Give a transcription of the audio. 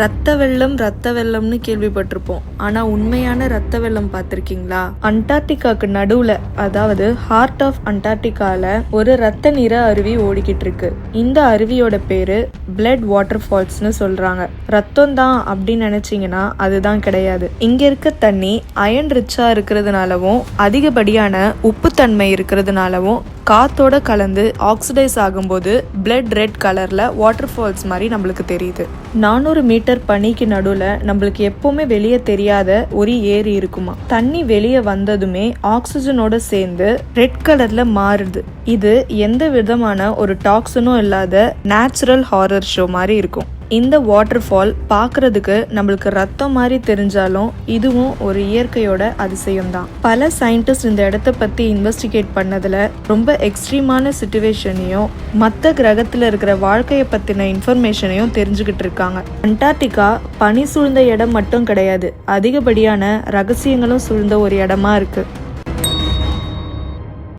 ரத்த வெள்ளம் ரத்த வெள்ளம்னு கேள்விப்பட்டிருப்போம். ஆனா உண்மையான ரத்த வெள்ளம் பார்த்திருக்கீங்களா? அண்டார்டிகாக்கு நடுவுல அதாவது ஹார்ட் ஆஃப் அண்டார்டிகால ஒரு ரத்த நிற அருவி ஓடிக்கிட்டு இருக்கு இந்த அருவியோட பேரு பிளட் வாட்டர் ஃபால்ஸ்னு சொல்றாங்க. ரத்தம் தான் அப்படின்னு நினைச்சீங்கன்னா அதுதான் கிடையாது. இங்க இருக்க தண்ணி அயன் ரிச்சா இருக்கிறதுனாலவும் அதிகப்படியான உப்புத்தன்மை இருக்கிறதுனாலவும் காத்தோட கலந்து ஆக்சிடைஸ் ஆகும்போது பிளட் ரெட் கலரில் வாட்டர் ஃபால்ஸ் மாதிரி நம்மளுக்கு தெரியுது. நானூறு மீட்டர் பனிக்கு நடுவில் நம்மளுக்கு எப்போவுமே வெளியே தெரியாத ஒரு ஏரி இருக்குமா. தண்ணி வெளியே வந்ததுமே ஆக்சிஜனோட சேர்ந்து ரெட் கலரில் மாறுது. இது எந்த விதமான ஒரு டாக்ஸனும் இல்லாத நேச்சுரல் ஹாரர் ஷோ மாதிரி இருக்கும். இந்த வாட்டர் ஃபால் பார்க்கறதுக்கு நம்மளுக்கு ரத்தம் மாதிரி தெரிஞ்சாலும் இதுவும் ஒரு இயற்கையோட அதிசயம் தான் பல சயின்டிஸ்ட் இந்த இடத்த பற்றி இன்வெஸ்டிகேட் பண்ணதில் ரொம்ப எக்ஸ்ட்ரீமான சுச்சுவேஷனையும் மற்ற கிரகத்தில் இருக்கிற வாழ்க்கையை பற்றின இன்ஃபர்மேஷனையும் தெரிஞ்சுக்கிட்டு இருக்காங்க. அண்டார்டிகா பனி சூழ்ந்த இடம் மட்டும் கிடையாது அதிகப்படியான ரகசியங்களும் சூழ்ந்த ஒரு இடமா இருக்கு.